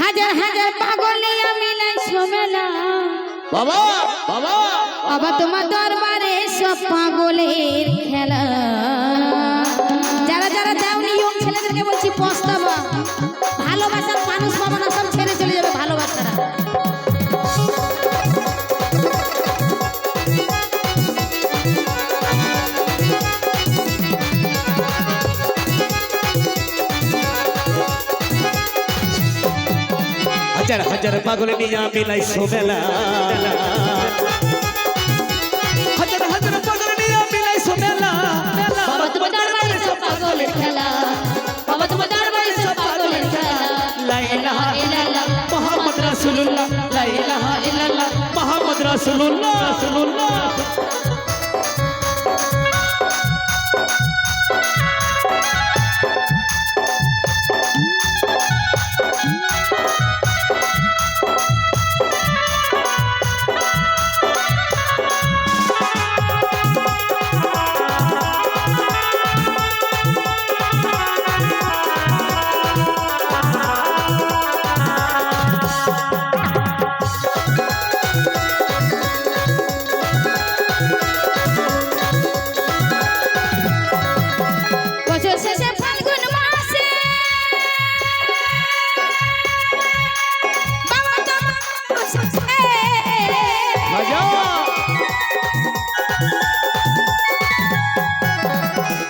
হাজার হাজার পাগল আমি মিলাই সমেলা বাবা বাবা। বাবা তোমার দরবারে সব পাগলের খেলা। যারা যারা যাওনি ইয়ং ছেলেদেরকে বলছি পস্তাবা। ভালোবাসার মানুষ পাবো না সব ছেড়ে হাজার পাগল নিয়া মিলাই সোবেলা। হাজার হাজার পাগল নিয়া মিলাই সোবেলা। বাবা তোমার দরবারে সব পাগলের খেলা। বাবা তোমার দরবারে সব পাগলের খেলা। লা ইলাহা ইল্লাল্লাহ মুহাম্মদ রাসূলুল্লাহ। লা ইলাহা ইল্লাল্লাহ মুহাম্মদ রাসূলুল্লাহ রাসূলুল্লাহ।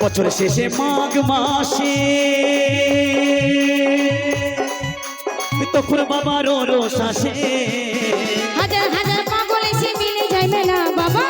বছর শেষে মাঘ মাসে। তখন বাবার রোষ আসে। হাজার হাজার পাগল এসে মিলে যায় মেলা বাবা।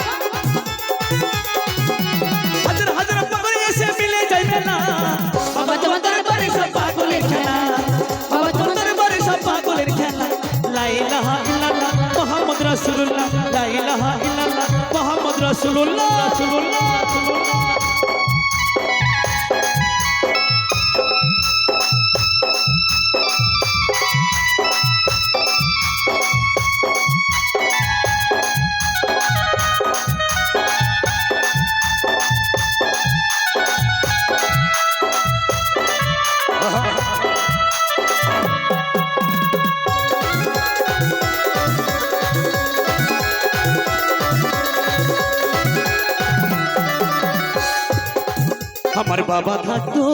আমার বাবা থাকতো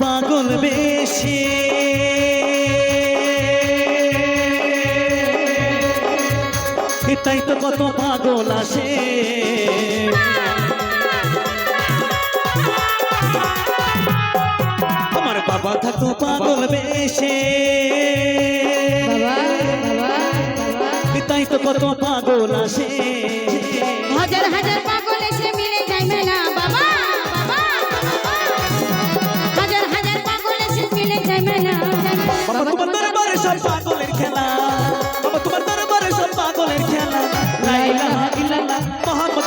পাগল বেশি। তাই তো কত পাগল আসে। আমার বাবা থাকতো পাগল বেশি। যায় মেলা বাবা, তোমার দরবারে সব পাগলের খেলা। বাবা, তোমার দরবারে সব পাগলের খেলা। লা ইলাহা ইল্লাল্লাহ, মুহাম্মদ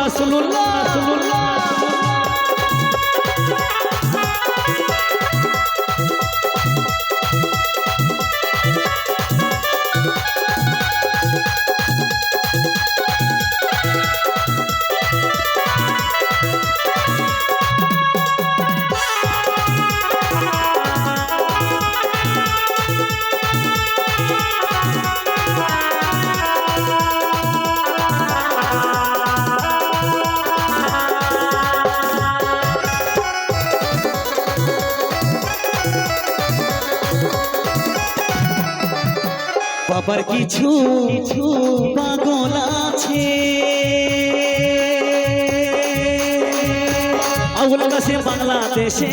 রাসূলুল্লাহ। বাবার কিছু পাগল আছে। আউল বাংলাদেশে।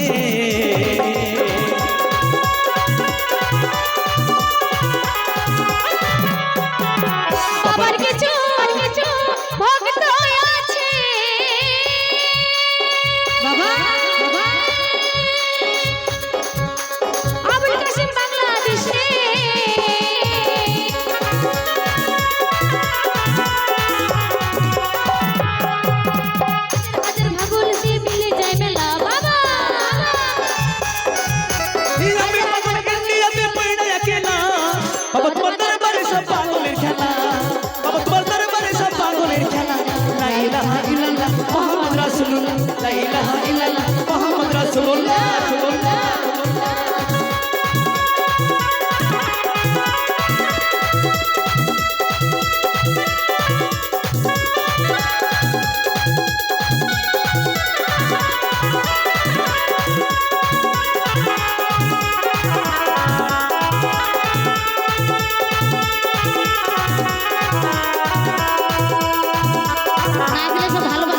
না দিলে সে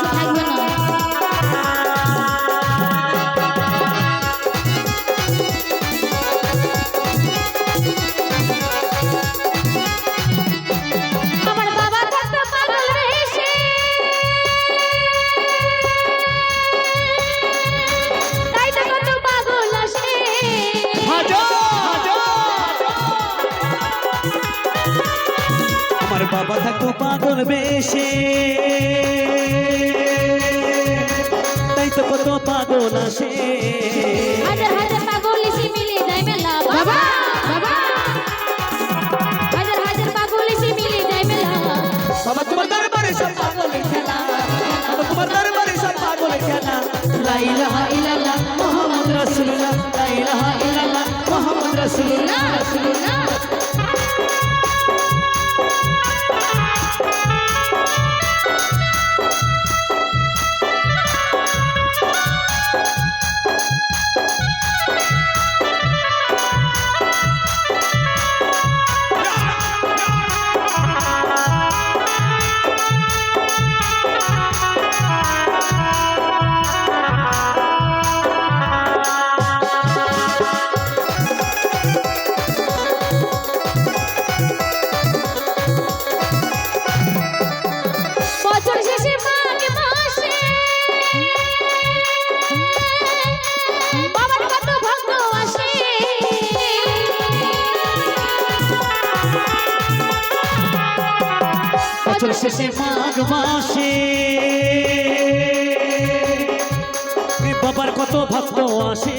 বেশে তাই তো কত পাগল আসে। হাজার হাজার পাগল এসে মিলে যায় মেলা। বাবা বাবা। হাজার হাজার পাগল এসে মিলে যায় মেলা। বাবা তোমার দরবারে সব পাগলের খেলা। বাবা তোমার দরবারে সব পাগলের খেলা। লা ইলাহা ইল্লাল্লাহ মুহাম্মদ রাসূলুল্লাহ। লা ইলাহা ইল্লাল্লাহ মুহাম্মদ রাসূলুল্লাহ। না শেষে মাঘ মাসে বাবার কত ভক্ত আসে।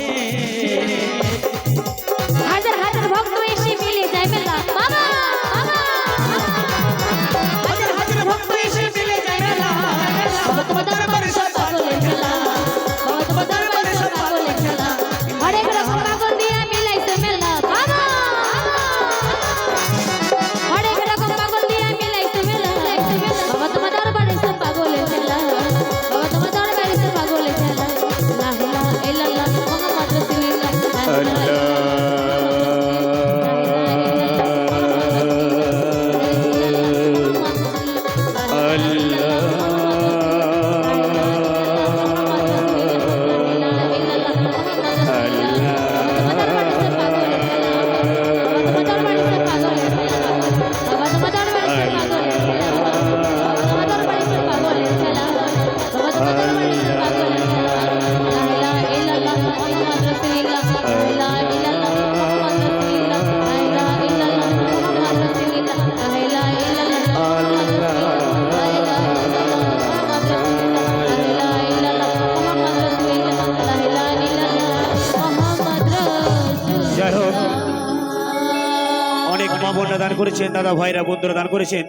করেছেন দাদা ভাইরা বন্ধুরা দান করেছেন।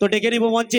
তো ডেকে নিব মঞ্চে।